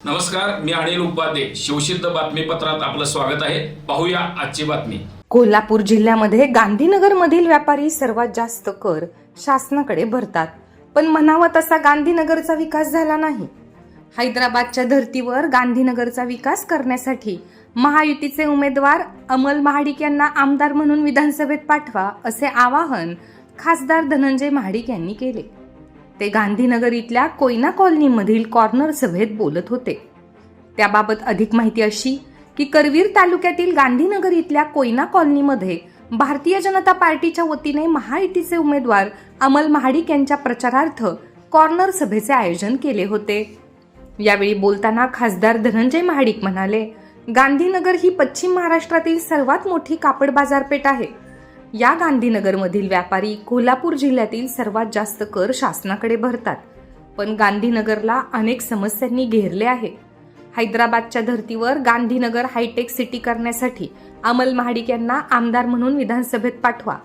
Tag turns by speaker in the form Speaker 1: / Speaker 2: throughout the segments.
Speaker 1: नमस्कार मी अनिल उपाध्ये. शिवसिद्ध बातमीपत्रात आपलं स्वागत आहे. पाहूया आजची बातमी.
Speaker 2: कोल्हापूर जिल्ह्यामध्ये गांधीनगरमधील व्यापारी सर्वात जास्त कर शासनाकडे भरतात. पण म्हणावा तसा गांधीनगरचा विकास झाला नाही. हैदराबादच्या धर्तीवर गांधीनगरचा विकास करण्यासाठी महायुतीचे उमेदवार अमल महाडिक यांना आमदार म्हणून विधानसभेत पाठवा असे आवाहन खासदार धनंजय महाडिक यांनी केले. ते गांधीनगर इथल्या कोयना कॉलनीमधील कॉर्नर सभेत बोलत होते. त्याबाबत अधिक माहिती अशी की करवीर तालुक्यातील गांधीनगर इथल्या कोयना कॉलनीमध्ये भारतीय जनता पार्टीच्या वतीने महायुतीचे उमेदवार अमल महाडिक यांच्या प्रचारार्थ कॉर्नर सभेचे आयोजन केले होते. यावेळी बोलताना खासदार धनंजय महाडिक म्हणाले गांधीनगर ही पश्चिम महाराष्ट्रातील सर्वात मोठी कापड बाजारपेठ आहे. या गांधीनगरमधील व्यापारी कोल्हापूर जिल्ह्यातील सर्वात जास्त कर शासनाकडे भरतात. पण गांधीनगरला अनेक समस्यांनी घेरले आहे. हैदराबादच्या धर्तीवर गांधीनगर हायटेक सिटी करण्यासाठी अमल महाडिक यांना आमदार म्हणून विधानसभेत पाठवा.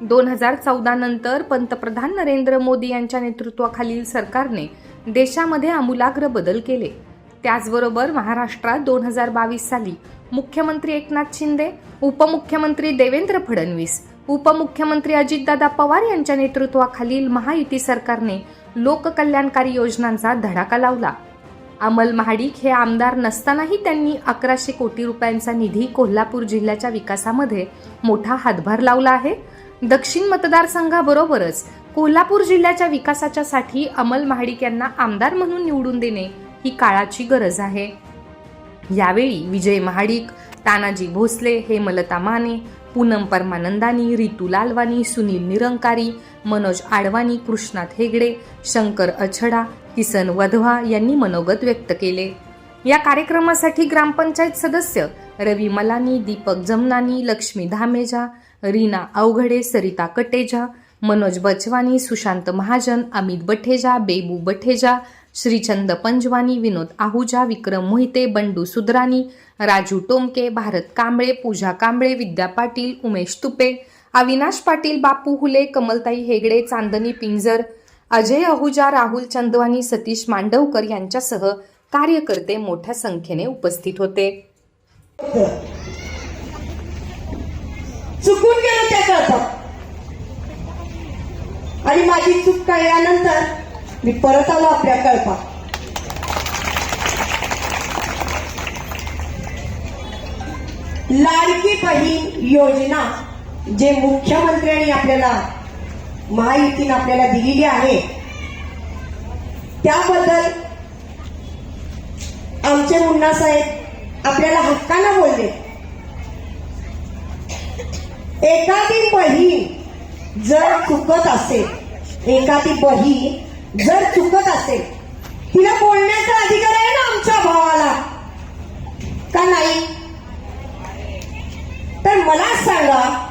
Speaker 2: दोन हजार चौदा नंतर पंतप्रधान नरेंद्र मोदी यांच्या नेतृत्वाखालील सरकारने देशामध्ये आमूलाग्र बदल केले. त्याचबरोबर महाराष्ट्रात दोन हजार बावीस साली मुख्यमंत्री एकनाथ शिंदे उपमुख्यमंत्री देवेंद्र फडणवीस उपमुख्यमंत्री अजितदादा पवार यांच्या नेतृत्वाखालील महायुती सरकारने लोककल्याणकारी योजनांचा धडाका लावला. अमल महाडिक हे आमदार नसतानाही त्यांनी अकराशे कोटी रुपयांचा निधी कोल्हापूर जिल्ह्याच्या विकासामध्ये मोठा हातभार लावला आहे. दक्षिण मतदारसंघाबरोबरच कोल्हापूर जिल्ह्याच्या विकासाच्या साठी अमल महाडिक यांना आमदार म्हणून निवडून देणे ही काळाची गरज आहे. यावेळी विजय महाडिक तानाजी भोसले हेमलता माने पूनम परमानंदानी रितू लालवानी सुनील निरंकारी मनोज आडवाणी कृष्णात हेगडे शंकर अछडा किसन वधवा यांनी मनोगत व्यक्त केले. या कार्यक्रमासाठी ग्रामपंचायत सदस्य रवी मलानी दीपक जमनानी लक्ष्मी धामेजा रीना अवघडे सरिता कटेजा मनोज बचवानी सुशांत महाजन अमित बठेजा बेबू बठेजा श्रीचंद पंजवानी विनोद आहुजा विक्रम मोहिते बंडू सुद्रानी राजू टोमके भारत कांबळे पूजा कांबळे विद्या पाटील उमेश तुपे अविनाश पाटील बापू हुले कमलताई हेगडे चांदनी पिंजर अजय अहुजा राहुल चंदवानी सतीश मांडवकर यांच्यासह कार्यकर्ते मोठ्या संख्येने उपस्थित होते.
Speaker 3: चुकून गेलं त्याचा आणि माझी चूक कळल्यानंतर मी परत आलो आपल्या कळपा लाडकी बहीण योजना जे मुख्यमंत्र्यांनी आपल्याला महायुतीनं आपल्याला दिलेली आहे त्याबद्दल आमचे मुन्ना साहेब आपल्याला हक्कानं बोलले. एखादी बहीण जर चुकत असेल एखादी बहीण जर चुकत असेल तिला बोलण्याचा अधिकार आहे ना आमच्या भावाला? का नाही? तर मला सांगा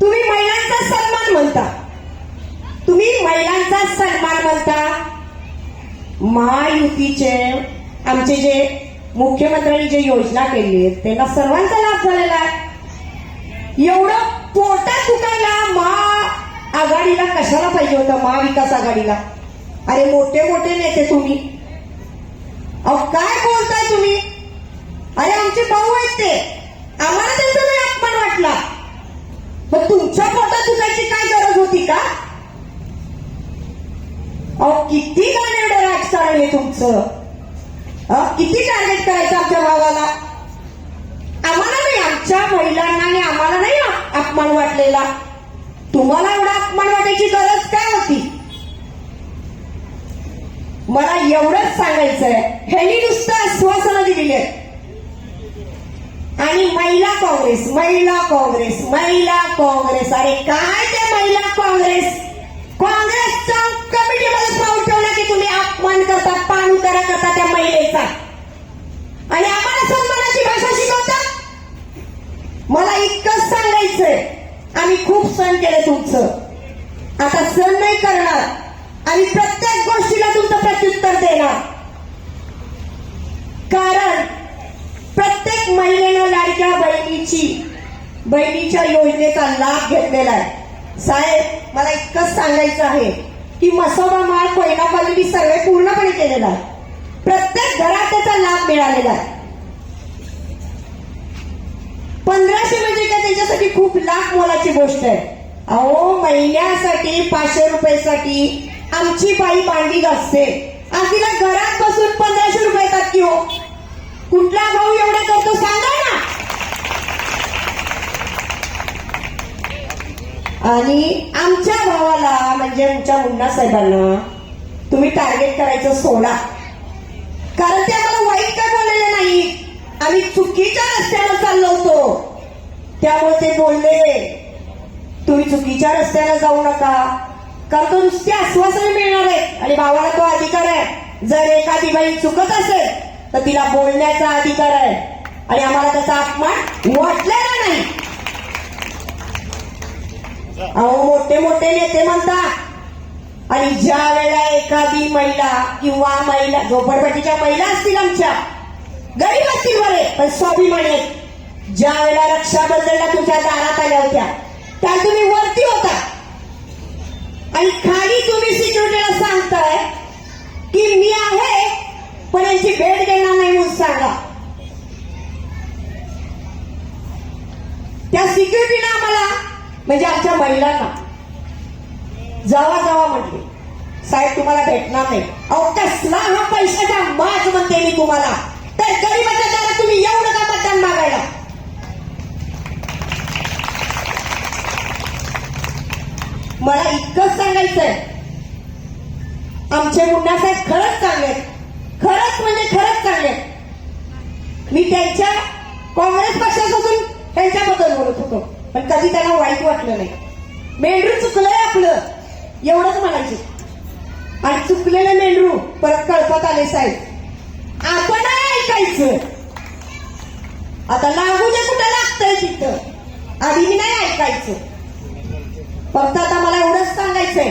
Speaker 3: तुम्ही महिलांचा सन्मान म्हणता. तुम्ही महिलांचा सन्मान म्हणता. महायुतीचे आमचे जे मुख्यमंत्र्यांनी जे योजना केली आहे त्यांना सर्वांचा लाभ झालेला आहे. एवढं पोटात दुखायला महा आघाडीला कशाला पाहिजे होतं? महाविकास आघाडीला. अरे मोठे मोठे नेते तुम्ही. अहो काय बोलताय तुम्ही? अरे आमचे भाऊ आहेत ते. आम्हाला त्यांचा नाही अपमान वाटला. मग तुमच्या पोटात दुखायची काय गरज होती का? अहो किती गाणे राजकारण आहे तुमचं. अहो, किती टार्गेट करायचं आमच्या भावाला? आम्हाला नाही आमच्या महिलांना आणि आम्हाला नाही अपमान वाटलेला. तुम्हाला एवढा अपमान वाटायची गरज काय होती? मला एवढंच सांगायचंय. ह्यांनी नुसतं आश्वासनं दिलेली आहेत आणि महिला काँग्रेस महिला काँग्रेस महिला काँग्रेस. अरे काय ते महिला काँग्रेस? काँग्रेसच्या कमिटीमध्ये पाऊल ठेवला की तुम्ही अपमान करता पाणुकरा करता त्या महिलेचा. आणि आम्हाला सन्मानाची भाषा शिकवता? मला इतकंच सांगायचंय. आम्ही खूप सण केले तुमचं. आता सण नाही करणार. आणि प्रत्येक उत्तर देणार. कारण प्रत्येक महिलेनं लाडक्या बहिणीची बहिणीच्या योजनेचा लाभ घेतलेला आहे. साहेब मला इतकंच सांगायचं आहे की मसोबा माळ कोयनापाली मी सर्वे पूर्णपणे केलेला आहे. प्रत्येक घरात त्याचा लाभ मिळालेला आहे. पंधराशे म्हणजे काय? त्याच्यासाठी खूप लाख मोलाची गोष्ट आहे. अहो महिन्यासाठी पाचशे रुपयासाठी आमची बाई भांडी घासते. आणि तिला घरात बसून पंधराशे रुपये येतात की हो. कुठला भाऊ एवढा करतो सांगा ना. आणि आमच्या भावाला म्हणजे आमच्या मुन्ना साहेबांना तुम्ही टार्गेट करायचं सोडा. कारण ते आम्हाला वाईट काय बोललेले नाही. आम्ही चुकीच्या रस्त्याला चाललो होतो. त्यामुळे ते बोलले तुम्ही चुकीच्या रस्त्याला जाऊ नका. कारण नुसते आश्वासन मिळणार आहे आणि भावाला तो अधिकार आहे. जर एखादी बाई चुकत असेल तर तिला बोलण्याचा अधिकार आहे. आणि आम्हाला त्याचा अपमान वाटलेला नाही. अहो मोठे मोठे नेते म्हणतात आणि ज्या वेळेला एखादी महिला किंवा महिला झोपडपट्टीच्या महिला असतील आमच्या गरीब असतील बरे पण स्वाभिमानी ज्या वेळेला रक्षाबंधनला तुमच्या दारात आल्या होत्या त्या तुम्ही वरती होता. आणि खाली तुम्ही सिक्युरिटीला सांगताय की मी आहे पण यांची भेट देणार नाही म्हणून सांगा. त्या सिक्युरिटीला आम्हाला म्हणजे आमच्या महिलांना जावा जावा म्हटले. साहेब तुम्हाला भेटणार नाही. अहो कसला हा पैशाचा माज म्हणते मी तुम्हाला. तर गरीबाच्या दारात तुम्ही येऊ का मतदान मागायला. मला इतकंच सांगायचंय. आमचे मुन्ना साहेब खरंच चांगले खरंच म्हणजे खरंच चांगले मी त्यांच्या काँग्रेस पक्षापासून त्यांच्याबद्दल बोलत होतो. पण कधी त्यांना वाईट वाटलं नाही. मेंढरू चुकलंय आपलं. एवढंच म्हणायचं. आणि चुकलेलं मेंढरू परत कळपात आले साहेब. आपण नाही ऐकायचं. आता लागू दे कुठं लागतंय तिथं. आधी मी नाही ऐकायचं. फक्त आता मला एवढंच सांगायचंय.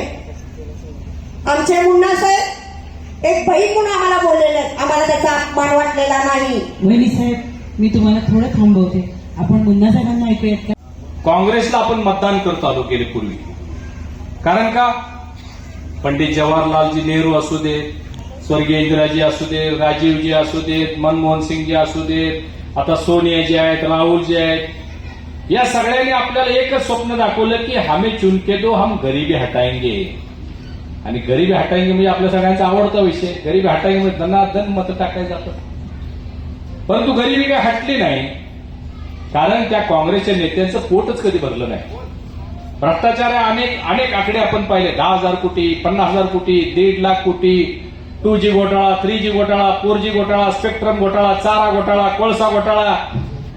Speaker 3: आमचे मुन्ना साहेब एक बहीण म्हणून आम्हाला बोललेले आम्हाला त्याचा अपमान वाटलेला नाही.
Speaker 4: वहिनी साहेब मी तुम्हाला थोडं थांबवते. आपण मुन्ना साहेबांना ऐकूयात का?
Speaker 5: काँग्रेसला आपण मतदान करतो आलो गेले पूर्वी. कारण का? पंडित जवाहरलालजी नेहरू असू देत स्वर्गीय इंदिराजी असू देत राजीवजी असू देत मनमोहन सिंगजी असू देत आता सोनियाजी आहेत राहुलजी आहेत या सगळ्यांनी आपल्याला एकच स्वप्न दाखवलं की हमे चुनके दो हम गरिबी हटाएंगे. आणि गरिबी हटाएंगे म्हणजे आपल्या सगळ्यांचा आवडता विषय. गरीबी हटाएंगे म्हणजे धनाधन मत टाकायला जातं परंतु गरिबी काय हटली नाही. कारण त्या काँग्रेसच्या नेत्यांचं पोटच कधी भरलं नाही. भ्रष्टाचार अनेक अनेक आकडे आपण पाहिले. दहा हजार कोटी पन्नास हजार कोटी दीड लाख कोटी टू जी घोटाळा थ्री जी घोटाळा फोर जी घोटाळा स्पेक्ट्रम घोटाळा चारा घोटाळा कोळसा घोटाळा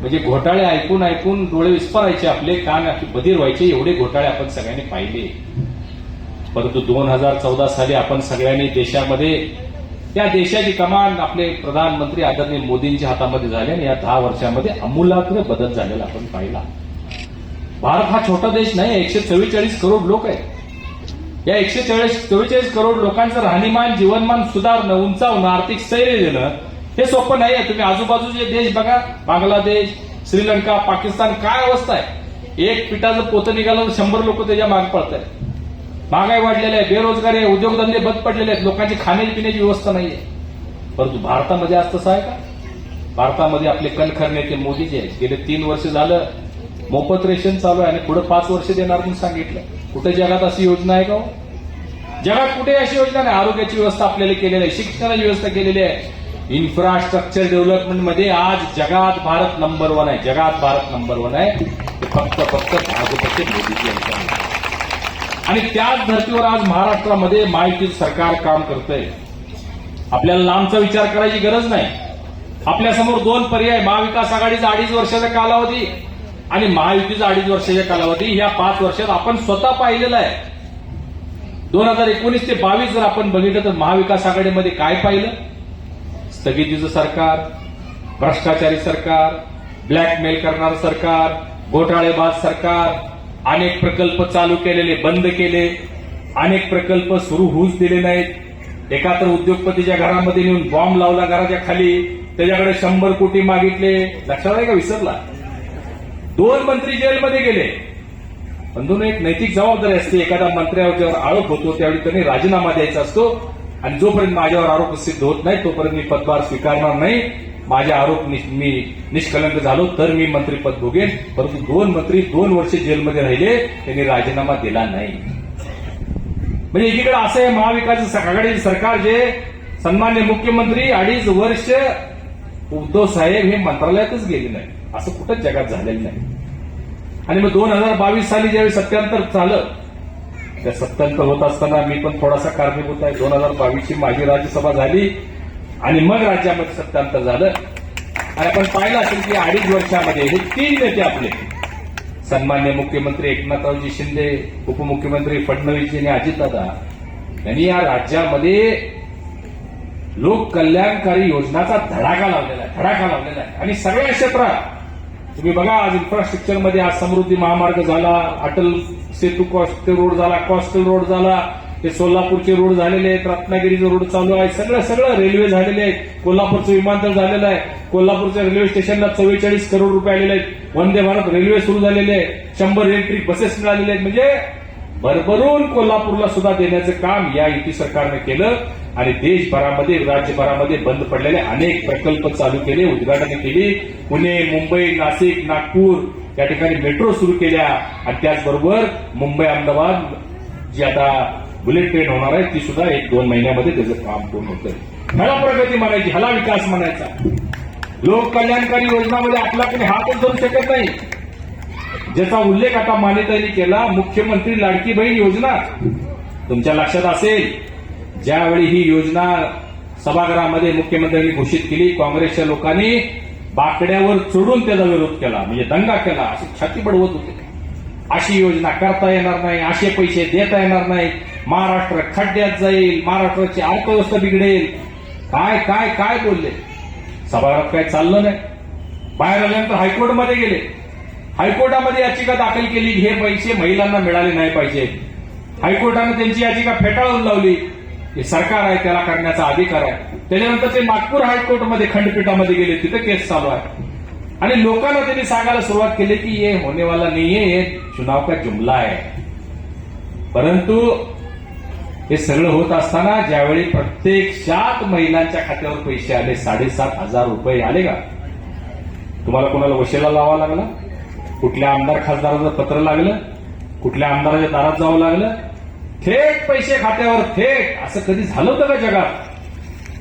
Speaker 5: म्हणजे घोटाळे ऐकून ऐकून डोळे विस्फारायचे आपले कान बधीर व्हायचे एवढे घोटाळे आपण सगळ्यांनी पाहिले. परंतु दोन हजार चौदा साली आपण सगळ्यांनी देशामध्ये त्या देशाची कमान आपले प्रधानमंत्री आदरणीय मोदींच्या हातामध्ये झाली आणि या दहा वर्षामध्ये अमूलाग्र बदल झालेला आपण पाहिला. भारत हा छोटा देश नाही एकशे चव्वेचाळीस करोड लोक आहेत. या एकशे चाळीस चव्वेचाळीस करोड लोकांचं राहणीमान जीवनमान सुधारणं उंचावणं आर्थिक स्थैर्य देणं हे सोपं नाही आहे तुम्ही आजूबाजूचे देश बघा. बांगलादेश श्रीलंका पाकिस्तान काय अवस्था आहे? एक पिठाचं पोतं निघालं तर शंभर लोक त्याच्यामागे पडत आहेत महागाई वाढलेली आहे बेरोजगारी आहे उद्योगधंदे बंद पडलेले आहेत. लोकांची खाण्यापिण्याची व्यवस्था नाही आहे परंतु भारतामध्ये आज तसं आहे का? भारतामध्ये आपले कणखर नेते मोदी जे आहेत. गेले तीन वर्ष झालं मोफत रेशन चालू आहे आणि पुढे पाच वर्ष देणार म्हणून सांगितलं. कुठे जगात अशी योजना आहे का हो? जगात कुठे अशी योजना नाही. आरोग्याची व्यवस्था आपल्याला केलेली आहे शिक्षणाची व्यवस्था केलेली आहे. इन्फ्रास्ट्रक्चर डेव्हलपमेंटमध्ये आज जगात भारत नंबर वन आहे. जगात भारत नंबर वन आहे. ते फक्त फक्त भाजपचे मोदीजी यांच्या आणि त्याच धर्तीवर आज महाराष्ट्रामध्ये महायुतीचं सरकार काम करतंय. आपल्याला लांबचा विचार करायची गरज नाही. आपल्यासमोर दोन पर्याय महाविकास आघाडीचा अडीच वर्षाचा कालावधी आणि महायुतीचा अडीच वर्षाच्या कालावधी. ह्या पाच वर्षात आपण स्वतः पाहिलेला आहे. दोन हजार एकोणीस ते बावीस जर आपण बघितलं तर महाविकास आघाडीमध्ये काय पाहिलं? स्थगितीचं सरकार भ्रष्टाचारी सरकार ब्लॅकमेल करणारं सरकार घोटाळेबाज सरकार अनेक प्रकल्प चालू केलेले बंद केले अनेक प्रकल्प सुरू होऊच दिले नाहीत. एका तर उद्योगपतीच्या घरामध्ये नेऊन बॉम्ब लावला घराच्या खाली त्याच्याकडे शंभर कोटी मागितले. लक्षात आहे का विसरला? दोन मंत्री जेलमध्ये गेले. पण दोन एक नैतिक जबाबदारी असते. एखादा मंत्र्यावर आरोप होतो त्यावेळी त्यांनी राजीनामा द्यायचा असतो. आणि जोपर्यंत माझ्यावर आरोप सिद्ध होत नाही तोपर्यंत मी पदभार स्वीकारणार नाही. माझे आरोप निष- मी निष्कलंक झालो तर मी मंत्रीपद भोगेन. परंतु दोन मंत्री दोन वर्ष जेलमध्ये राहिले त्यांनी राजीनामा दिला नाही. म्हणजे एकीकडे असं आहे महाविकास आघाडीचे सरकार जे सन्मान्य मुख्यमंत्री अडीच वर्ष उद्धव साहेब हे मंत्रालयातच गेले नाही. असं कुठंच जगात झालेलं नाही. आणि मग दोन हजार बावीस साली ज्यावेळी सत्यांतर झालं त्या सत्यानंतर होत असताना मी पण थोडासा कारणीभूत आहे. दोन हजार बावीसची माझी राज्यसभा झाली आणि मग राज्यामध्ये सत्यानंतर झालं. आणि आपण पाहिलं असेल की अडीच वर्षामध्ये हे तीन नेते आपले. सन्मान्य मुख्यमंत्री एकनाथरावजी शिंदे उपमुख्यमंत्री फडणवीसजी आणि अजितदादा यांनी या राज्यामध्ये लोक कल्याणकारी योजनाचा धडाका लावलेला आहे धडाका लावलेला आहे. आणि सगळ्या क्षेत्रात तुम्ही बघा आज इन्फ्रास्ट्रक्चरमध्ये आज समृद्धी महामार्ग झाला अटल सेतू कॉस्टल रोड झाला कॉस्टल रोड झाला ते सोलापूरचे रोड झालेले आहेत रत्नागिरीचे रोड चालू आहे सगळं सगळं रेल्वे झालेले आहेत. कोल्हापूरचं विमानतळ झालेलं आहे. कोल्हापूरच्या रेल्वे स्टेशनला चव्वेचाळीस करोड रुपये आलेले आहेत. वंदे भारत रेल्वे सुरू झालेले आहे शंभर इलेक्ट्रिक बसेस मिळालेले आहेत. म्हणजे भरभरून कोल्हापूरला सुद्धा देण्याचं काम या युती सरकारने केलं आणि देशभरामध्ये राज्यभरामध्ये बंद पडलेले अनेक प्रकल्प चालू केले उद्घाटने केली. पुणे मुंबई नाशिक नागपूर या ठिकाणी मेट्रो सुरू केल्या. आणि त्याचबरोबर मुंबई अहमदाबाद जी आता बुलेट ट्रेन होणार आहे ती सुद्धा एक दोन महिन्यामध्ये त्याचं काम पूर्ण होतं ह्याला प्रगती म्हणायची ह्याला विकास म्हणायचा. लोक कल्याणकारी योजनामध्ये आपला कोणी हातच धरू शकत नाही. ज्याचा उल्लेख आता मान्यतांनी केला मुख्यमंत्री लाडकी बहीण योजना. तुमच्या लक्षात असेल ज्यावेळी ही योजना सभागृहामध्ये मुख्यमंत्र्यांनी घोषित केली काँग्रेसच्या लोकांनी बाकड्यावर चढून त्याचा विरोध केला म्हणजे दंगा केला अशी छाती बडवत होते अशी योजना करता येणार नाही असे पैसे देता येणार नाही महाराष्ट्र खड्ड्यात जाईल महाराष्ट्राची अर्थव्यवस्था बिघडेल. काय काय काय बोलले? सभागृहात काय चाललं नाही. बाहेर आल्यानंतर हायकोर्टमध्ये गेले. हायकोर्टामध्ये याचिका दाखल केली हे पैसे महिलांना मिळाले नाही पाहिजे. हायकोर्टानं त्यांची याचिका फेटाळून लावली. हे सरकार आहे त्याला करण्याचा अधिकार आहे. त्याच्यानंतर ते नागपूर हायकोर्टमध्ये खंडपीठामध्ये गेले तिथं केस चालू आहे. आणि लोकांना त्यांनी सांगायला सुरुवात केली की ये होने वाला नहीं हे चुनाव का जुमला आहे. परंतु हे सगळं होत असताना ज्यावेळी प्रत्यक्षात महिलांच्या खात्यावर पैसे आले साडेसात हजार रुपये आले का? तुम्हाला कोणाला वशेला लावा लागला? कुठल्या आमदार खासदाराचं पत्र लागलं? कुठल्या आमदाराच्या दारात जावं लागलं? थेट पैसे खात्यावर थेट. असं कधी झालं होतं का जगात?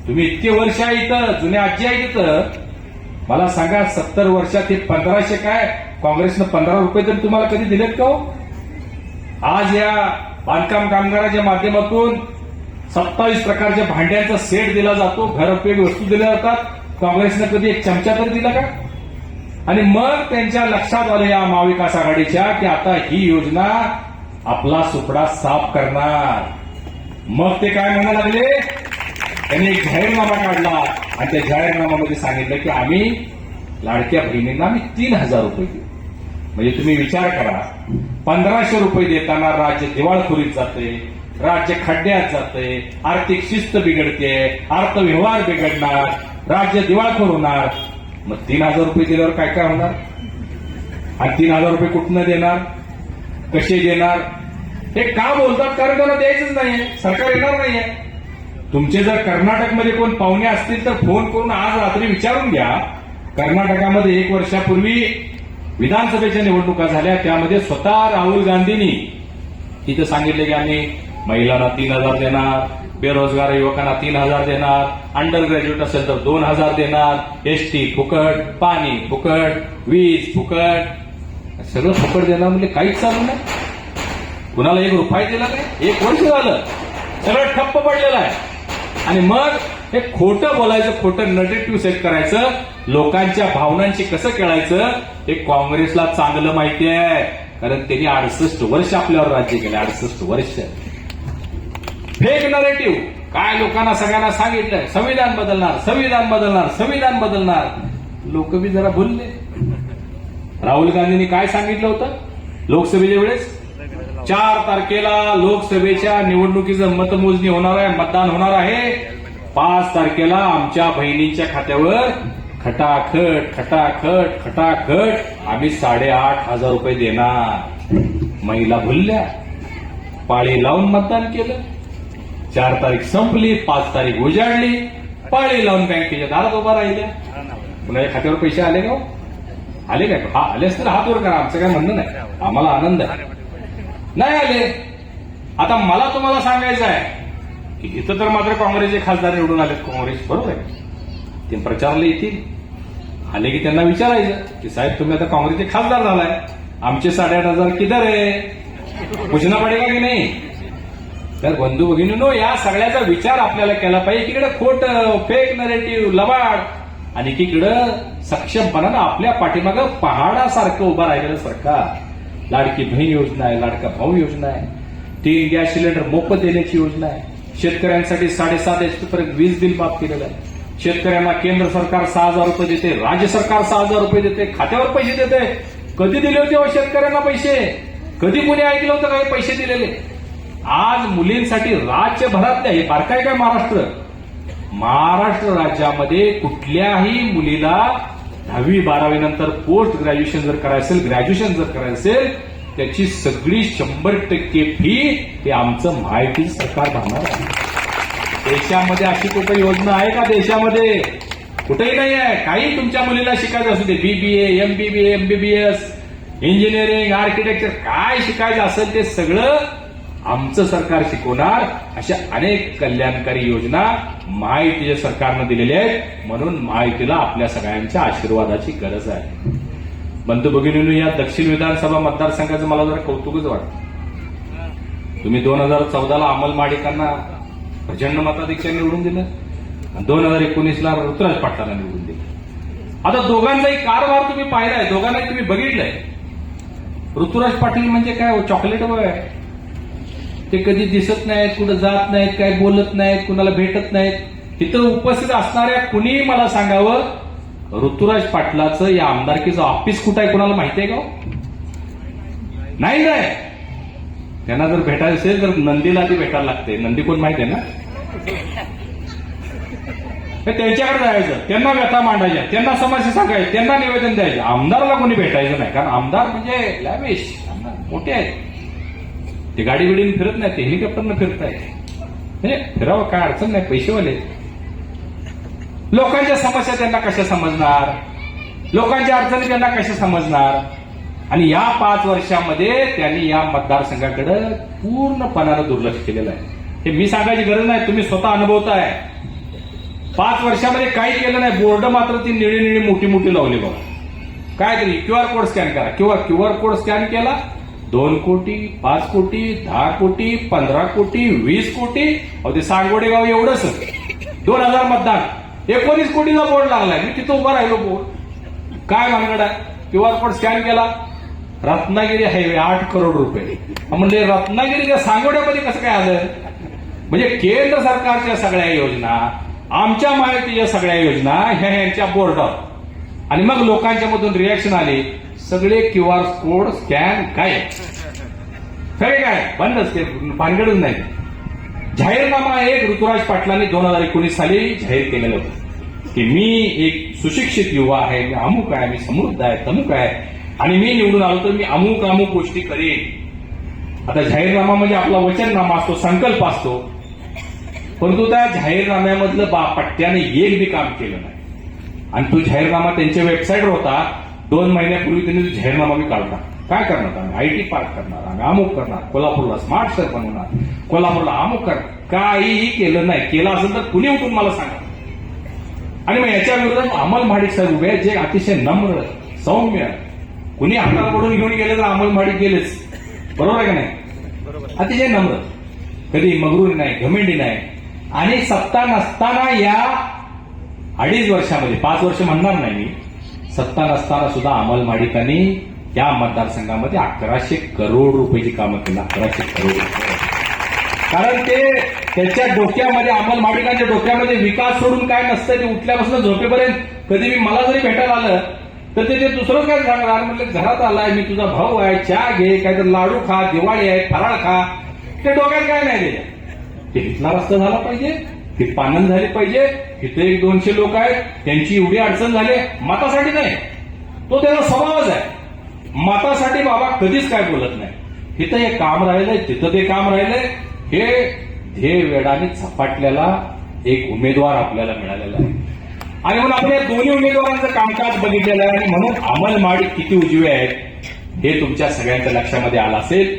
Speaker 5: तुम्ही इतके वर्ष आहे इथं जुन्या आजी आहे इथं. मला सांगा सत्तर वर्षात हे पंधराशे काय? काँग्रेसनं पंधरा रुपये तरी तुम्हाला कधी दिलेत का हो? आज या बांधकाम कामगाराच्या माध्यमातून सत्तावीस प्रकारच्या भांड्यांचा सेट दिला जातो घरउपयोगी वस्तू दिल्या जातात. काँग्रेसनं कधी एक चमचा तरी दिला का? आणि मग त्यांच्या लक्षात आलं या महाविकास आघाडीच्या की आता ही योजना आपला सुपडा साफ करणार. मग ते काय म्हणा लागले? त्यांनी एक जाहीरनामा काढला. आणि त्या जाहीरनाम्यामध्ये सांगितलं की आम्ही लाडक्या बहिणींना आम्ही तीन हजार रुपये देऊ. म्हणजे तुम्ही विचार करा. पंधराशे रुपये देताना राज्य दिवाळखोरीत जाते राज्य खड्ड्यात जाते आर्थिक शिस्त बिघडते अर्थव्यवहार बिघडणार राज्य दिवाळखोर होणार. मग तीन हजार रुपये दिल्यावर काय काय होणार? आणि तीन हजार रुपये कुठनं देणार? कसे देणार? हे का बोलतात? कारण त्यांना द्यायचंच नाहीये. सरकार येणार नाहीये. तुमचे जर कर्नाटकमध्ये कोण पाहुणे असतील तर फोन करून आज रात्री विचारून घ्या. कर्नाटकामध्ये एक वर्षापूर्वी विधानसभेच्या निवडणुका झाल्या. त्यामध्ये स्वतः राहुल गांधींनी तिथं सांगितले की आम्ही महिलांना तीन हजार देणार बेरोजगार युवकांना तीन हजार देणार अंडर ग्रॅज्युएट असेल तर दोन हजार देणार. एसटी फुकट पाणी फुकट वीज फुकट सगळं फुकट देणार म्हणजे काहीच चालू नाही. कुणाला एक रुपया दिला नाही एक वर्ष झालं सगळं ठप्प पडलेलं आहे. आणि मग हे खोटं बोलायचं खोटं नरेटिव्ह सेट करायचं लोकांच्या भावनांशी कसं खेळायचं हे काँग्रेसला चांगलं माहिती आहे. कारण त्यांनी अडसष्ट वर्ष आपल्यावर राज्य केलं अडसष्ट वर्ष. फेक नरेटिव्ह काय लोकांना सगळ्यांना सांगितलं संविधान बदलणार संविधान बदलणार संविधान बदलणार. लोक बी जरा बोलले राहुल गांधींनी काय सांगितलं होतं? लोकसभेच्या वेळेस? चार तारखेला लोकसभेच्या निवडणुकीचं मतमोजणी होणार आहे मतदान होणार आहे. पाच तारखेला आमच्या बहिणींच्या खात्यावर खटाखट खटाखट खटाखट आम्ही साडेआठ हजार रुपये देणार. महिला भुलल्या. पाळी लावून मतदान केलं. चार तारीख संपली पाच तारीख उजाडली. पाळी लावून बँकेच्या दारात उभा राहिल्या. पुन्हा या खात्यावर पैसे आले का हो? आले काय? हा आले असतील हात वर करा आमचं काय म्हणणं नाही. आम्हाला आनंद आहे. नाही आले. आता मला तुम्हाला सांगायचं आहे की इथं तर मात्र काँग्रेसचे खासदार निवडून आलेत. काँग्रेस बरोबर आहे. ते प्रचारला येतील. आले की त्यांना विचारायचं की साहेब तुम्ही आता काँग्रेसचे खासदार झालाय. आमचे साडेआठ हजार किधर आहे? पूजना पडेगा की नाही? तर बंधू भगिनीनो या सगळ्याचा विचार आपल्याला केला पाहिजे. तिकडे खोट फेक नरेटिव्ह लबाड. आणि एकीकडं सक्षमपणानं आपल्या पाठीमागं पहाडासारखं उभं राहिलेलं सरकार लाडकी बहीण योजना आहे लाडका भाऊ योजना आहे तीन गॅस सिलेंडर मोफत देण्याची योजना आहे. शेतकऱ्यांसाठी साडेसात एचपी पर्यंत वीज बिल माफ केलेलं आहे. शेतकऱ्यांना केंद्र सरकार सहा हजार रुपये देते राज्य सरकार सहा हजार रुपये देते खात्यावर पैसे देते. कधी दिले होते हो शेतकऱ्यांना पैसे? कधी कोणी ऐकलं होतं काही पैसे दिलेले? आज मुलींसाठी राज्यभरातल्या हे बारकाय काय महाराष्ट्र? महाराष्ट्र राज्यामध्ये कुठल्याही मुलीला दहावी बारावी नंतर पोस्ट ग्रॅज्युएशन जर करायचं असेल ग्रॅज्युएशन जर करायचं असेल त्याची सगळी शंभर टक्के फी हे आमचं माहिती सरकार भरणार आहे. देशामध्ये अशी कुठं योजना आहे का देशामध्ये? कुठेही नाही आहे. काही तुमच्या मुलीला शिकायचं असू दे. BBA MBBA MBBS engineering architecture काय शिकायचं असेल ते सगळं आमचं सरकार शिकवणार अशा अनेक कल्याणकारी योजना महायुतीच्या सरकारनं दिलेल्या आहेत. म्हणून महायुतीला आपल्या सगळ्यांच्या आशीर्वादाची गरज आहे. बंधू भगिनींनो या दक्षिण विधानसभा मतदारसंघाचं मला जरा कौतुकच वाटतं. तुम्ही दोन हजार चौदाला अंमल माडिकांना प्रचंड मताधिक्य निवडून दिलं. दोन हजार एकोणीसला ऋतुराज पाटलांना निवडून दिलं. आता दोघांचाही कारभार तुम्ही पाहिलाय दोघांनाही तुम्ही बघितलंय. ऋतुराज पाटील म्हणजे काय? चॉकलेट आहे. ते कधी दिसत नाहीत कुठं जात नाहीत काय बोलत नाहीत कुणाला भेटत नाहीत. तिथं उपस्थित असणाऱ्या कुणीही मला सांगावं ऋतुराज पाटलाचं या आमदारकीचं ऑफिस कुठं आहे कुणाला माहिती आहे का हो? नाही काय? त्यांना जर भेटायचं असेल तर नंदीला आधी भेटायला लागते. नंदी कोण माहिती आहे ना? त्यांच्याकडे जायचं. त्यांना व्यथा मांडायच्या. त्यांना समस्या सांगायच्या. त्यांना निवेदन द्यायचं. आमदारला कोणी भेटायचं नाही. कारण आमदार म्हणजे लॅविश मोठे आहेत. ते गाडी बिडीने फिरत नाही ते हेलिकॉप्टरनं फिरताय म्हणजे फिरावं काय अडचण नाही पैसेवाले. लोकांच्या समस्या त्यांना कशा समजणार? लोकांच्या अडचणी त्यांना कशा समजणार? आणि या पाच वर्षामध्ये त्यांनी या मतदारसंघाकडे पूर्णपणानं दुर्लक्ष केलेलं आहे. हे मी सांगायची गरज नाही तुम्ही स्वतः अनुभवताय. पाच वर्षामध्ये काही केलं नाही बोर्ड मात्र ती निळी निळी मोठी मोठी लावली बघा काय तरी क्यू आर कोड स्कॅन करा. किंवा क्यू आर कोड स्कॅन केला दोन कोटी पाच कोटी दहा कोटी पंधरा कोटी वीस कोटी? अहो ते सांगोडे गाव एवढंच दोन हजार मतदान. एकोणीस कोटीचा बोर्ड लागलाय. मी तिथं उभा राहिलो बोर्ड काय भानगड आहे? क्यू आर कोड स्कॅन केला. रत्नागिरी हायवे आठ करोड रुपये. म्हणजे रत्नागिरीच्या सांगोड्यामध्ये कसं काय आलं? म्हणजे केंद्र सरकारच्या सगळ्या योजना आमच्या माहितीच्या सगळ्या योजना ह्या यांच्या बोर्डावर आणि मग लोकांच्या मधून रिॲक्शन आले. सगळे क्यू आर कोड स्कॅन काय? खरे काय? बंदच ते भानगडच नाही. जाहीरनामा एक ऋतुराज पाटलांनी दोन हजार एकोणीस साली जाहीर केलेलं होतं. की मी एक सुशिक्षित युवा आहे मी अमुक आहे मी समृद्ध आहे तमुक आहे आणि मी निवडून आलो तर मी अमुक अमुक गोष्टी करेन. आता जाहीरनामा म्हणजे आपला वचननामा असतो संकल्प असतो. परंतु त्या जाहीरनाम्यामधलं बा पट्ट्याने एक बी काम केलं नाही. आणि तो जाहीरनामा त्यांच्या वेबसाईटवर होता. दोन महिन्यापूर्वी त्यांनी तो जाहीरनामा मी काढला. काय करणार आम्ही आयटी पार्क करणार आम्ही अमुक करणार कोल्हापूरला स्मार्ट शहर बनवणार कोल्हापूरला अमुक करणार काहीही केलं नाही. केलं असेल तर कुणी उठून मला सांगा? आणि मग याच्या विरोधात अमल महाडिक साहेब उभे आहेत जे अतिशय नम्र सौम्य. कुणी हातात पडून घेऊन गेले तर अमल महाडिक गेलेच. बरोबर आहे का नाही? अतिशय नम्र. कधी मगरूर नाही घमेंडी नाही. आणि सत्ता नसताना या अडीच वर्षामध्ये पाच वर्ष म्हणणार नाही मी सत्ता नसताना सुद्धा अमल माडिकांनी या मतदारसंघामध्ये अकराशे करोड रुपयाची कामं केली. अकराशे करोड रुपये. कारण ते त्याच्या डोक्यामध्ये अमल माडिकांच्या डोक्यामध्ये विकास सोडून काय नसतं ते उठल्यापासून झोपेपर्यंत कधी मी मला जरी भेटायला आलं तर ते ते दुसरं काय सांगणार? म्हटलं घरात आलाय मी तुझा भाऊ आहे चहा घे काहीतरी लाडू खा दिवाळी आहे फराळ खा. ते डोक्यात काय नाही ते इथला रस्ता झाला पाहिजे. ते पानन झाले पाहिजे इथे एक दोनशे लोक आहेत त्यांची एवढी अडचण झाली मतासाठी नाही. तो त्याचा स्वभावच आहे. मतासाठी बाबा कधीच काय बोलत नाही. इथं हे काम राहिलंय तिथं ते काम राहिलंय. हे ध्येय वेडाने झपाटलेला एक उमेदवार आपल्याला मिळालेला आहे. आणि म्हणून आपण या दोन्ही उमेदवारांचं कामकाज बघितलेलं आहे आणि म्हणून अंमलमाडी किती उजवे आहेत हे तुमच्या सगळ्यांच्या लक्षामध्ये आलं असेल.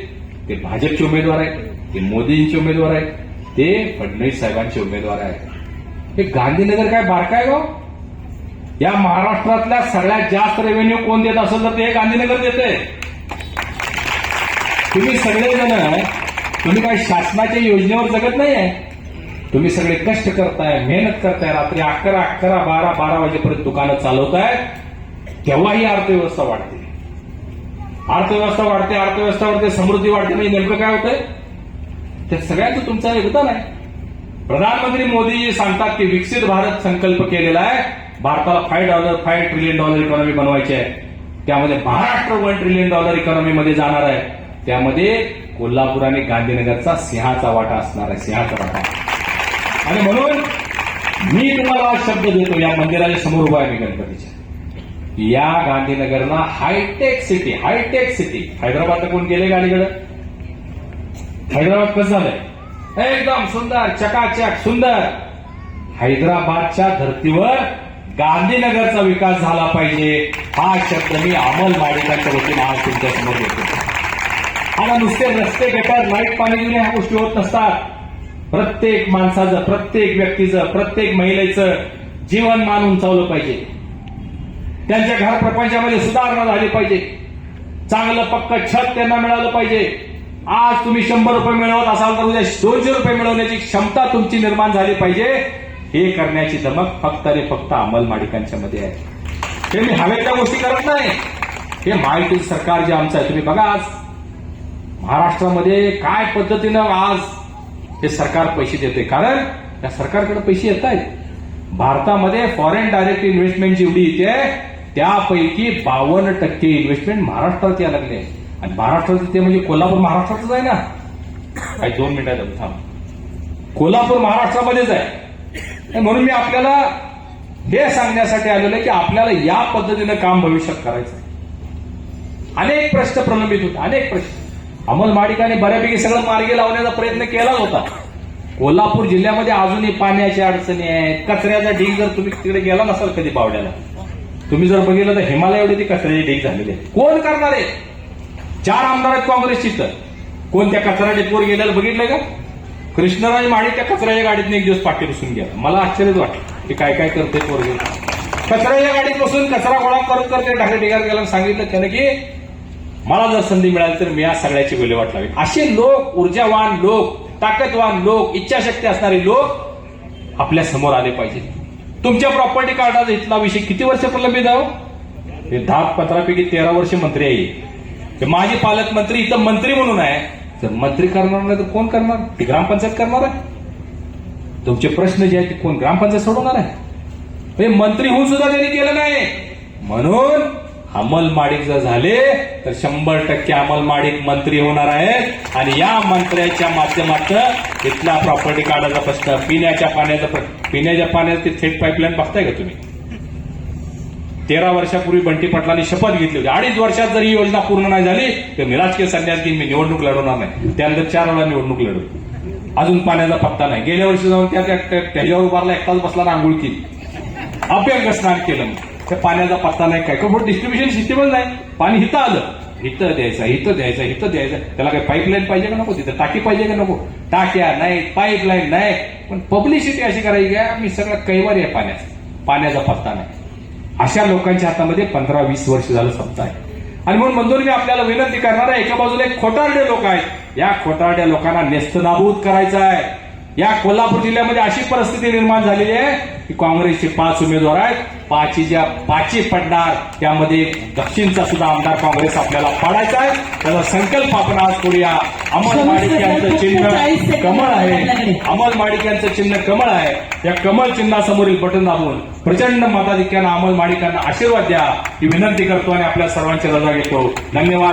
Speaker 5: ते भाजपचे उमेदवार आहेत ते मोदींचे उमेदवार आहेत ते फडणवीस साहेबांचे उमेदवार आहेत. हे गांधीनगर काय बारकाय गाव या महाराष्ट्रातल्या सगळ्यात जास्त रेव्हेन्यू कोण देत असेल तर ते गांधीनगर देते. तुम्ही सगळेजण तुम्ही काही शासनाच्या योजनेवर जगत नाहीये तुम्ही सगळे कष्ट करताय मेहनत करताय रात्री अकरा अकरा बारा बारा वाजेपर्यंत दुकानं चालवताय तेव्हाही अर्थव्यवस्था वाढते. अर्थव्यवस्था वाढते अर्थव्यवस्था वाढते समृद्धी वाढते म्हणजे नेमकं काय होतंय? त्या सगळ्याचं तुमचं योगदान आहे प्रधानमंत्री मोदीजी सांगतात की विकसित भारत संकल्प केलेला आहे. भारताला five dollar five trillion dollar economy बनवायची आहे. त्यामध्ये महाराष्ट्र वन ट्रिलियन डॉलर इकॉनॉमीमध्ये जाणार आहे. त्यामध्ये कोल्हापूर आणि गांधीनगरचा सिंहाचा वाटा असणार आहे सिंहाचा वाटा. आणि म्हणून मी तुम्हाला शब्द देतो या मंदिराच्या समोर उभा आहे मी गणपतीच्या. या गांधीनगरला हायटेक सिटी हायटेक सिटी हैदराबादला कोण गेले गाडीकडे? हैदराबाद कसं झालंय एकदम सुंदर चकाचक सुंदर. हैदराबादच्या धर्तीवर गांधीनगरचा विकास झाला पाहिजे. हा शब्द मी अमल माडिकांच्या वतीने आज तुमच्यासमोर आता नुसते रस्ते गटार लाइट पाणी देणे ह्या गोष्टी होत नसतात. प्रत्येक माणसाचं प्रत्येक व्यक्तीचं प्रत्येक महिलेचं जीवनमान उंचावलं पाहिजे. त्यांच्या घर प्रपंचामध्ये सुधारणा झाली पाहिजे. चांगलं पक्क छत त्यांना मिळालं पाहिजे. आज तुम्ही शंभर रुपये मिळवत असाल तर उद्या दोनशे रुपये मिळवण्याची क्षमता तुमची निर्माण झाली पाहिजे. हे करण्याची धमक फक्त आणि फक्त अंमलमाडिकांच्या मध्ये आहे. हे मी हवेच्या गोष्टी करत नाही. हे माहिती सरकार जे आमचं आहे तुम्ही बघा आज. महाराष्ट्रामध्ये काय पद्धतीनं आज हे सरकार पैसे देते कारण त्या सरकारकडे पैसे येत आहेत. भारतामध्ये फॉरेन डायरेक्ट इन्व्हेस्टमेंट जेवढी येते त्यापैकी बावन्न टक्के इन्व्हेस्टमेंट महाराष्ट्रात यायला लागले. आणि महाराष्ट्राचं ते म्हणजे कोल्हापूर महाराष्ट्रातच आहे ना. काही दोन मिनिटात थांब. कोल्हापूर महाराष्ट्रामध्येच आहे. म्हणून मी आपल्याला हे सांगण्यासाठी आलेलं आहे की आपल्याला या पद्धतीनं काम भविष्यात करायचं आहे. अनेक प्रश्न प्रलंबित होते अनेक प्रश्न. अमल माडिकाने बऱ्यापैकी सगळं मार्गी लावण्याचा प्रयत्न केलाच होता. कोल्हापूर जिल्ह्यामध्ये अजूनही पाण्याच्या अडचणी आहेत कचऱ्याचा ढीग जर तुम्ही तिकडे गेला नसाल कधी पावड्याला तुम्ही जर बघितलं तर हिमालय एवढी ती कचऱ्याची ढीग झालेली आहे कोण करणार आहे? चार आमदार आहेत काँग्रेसची तर कोण त्या कचरा डेपोवर गेल्याला बघितलं का? कृष्णराज माळी त्या कचऱ्याच्या गाडीतनं एक दिवस पाठी बसून गेला. मला आश्चर्यच वाटलं की काय काय करते पोरगे कचऱ्याच्या गाडीत बसून कचरा गोळा करत करते ढाके ढिगार गेला सांगितलं त्यानं की मला जर संधी मिळाली तर मी या सगळ्याची विल्हेवाट लावी असे लोक ऊर्जावान लोक ताकदवान लोक इच्छाशक्ती असणारे लोक आपल्यासमोर आले पाहिजे तुमच्या प्रॉपर्टी कार्डाचा इथला विषय किती वर्ष प्रलंबित आहे हो? हे? दहा पंधरा पैकी तेरा वर्ष मंत्री आहे. ते माजी पालकमंत्री इथं मंत्री म्हणून आहे. तर मंत्री करणार नाही तर कोण करणार? ती ग्रामपंचायत करणार आहे. तुमचे प्रश्न जे आहेत ते कोण ग्रामपंचायत सोडवणार आहे? म्हणजे मंत्री होऊन सुद्धा त्यांनी केलं नाही. म्हणून अंमलमाडिक जर झाले तर शंभर टक्के अंमलमाडिक मंत्री होणार आहेत. आणि या मंत्र्याच्या माध्यमातून इथला प्रॉपर्टी कार्डाचा प्रश्न पिण्याच्या पाण्याचा प्रश्न पिण्याच्या पाण्याचं ते थेट पाईपलाईन बघताय का तुम्ही? तेरा वर्षापूर्वी बंटी पाटलांनी शपथ घेतली होती. अडीच वर्षात जर ही योजना पूर्ण नाही झाली तर मी राजकीय संन्यास घेऊन मी निवडणूक लढवणार नाही. त्यानंतर चार वेळा निवडणूक लढवली. अजून पाण्याचा पत्ता नाही. गेल्या वर्षी जाऊन त्या त्याच्यावर उभारला एकटाच बसला ना आंघोळ केली. अभ्यंग स्नान केलं. त्या पाण्याचा पत्ता नाही काय का डिस्ट्रीब्युशन सिस्टमच नाही. पाणी हिथं आलं. हिथं द्यायचं हिथं द्यायचं हिथं द्यायचं. त्याला काही पाईपलाईन पाहिजे का नको? तिथं टाकी पाहिजे का नको? टाक्या नाही पाईपलाईन नाही पण पब्लिसिटी अशी करायची का मी सगळं कैवारी आहे पाण्याचं. पाण्याचा पत्ता नाही. अशा लोकांच्या हातामध्ये पंधरा वीस वर्ष झालं सत्ता आहे. आणि म्हणून मंजूर मी आपल्याला विनंती करणार आहे एका बाजूला एक खोटारडे लोक आहेत. या खोटारड्या लोकांना नेस्तनाबूत करायचं आहे. या कोल्हापूर जिल्ह्यामध्ये अशी परिस्थिती निर्माण झालेली आहे की काँग्रेसचे पाच उमेदवार आहेत. पाची ज्या पाची पडणार. त्यामध्ये दक्षिणचा सुद्धा आमदार काँग्रेस आपल्याला पाडायचा आहे. त्याचा संकल्प आपण आज करूया. अमल माडिक यांचं चिन्ह कमळ आहे. अमल माडिक यांचं चिन्ह कमळ आहे. या कमळ चिन्हासमोरील बटन दाबून प्रचंड मताधिक्यानं अमल माडिकांना आशीर्वाद द्या. ही विनंती करतो आणि आपल्या सर्वांची रजा घेतो. धन्यवाद.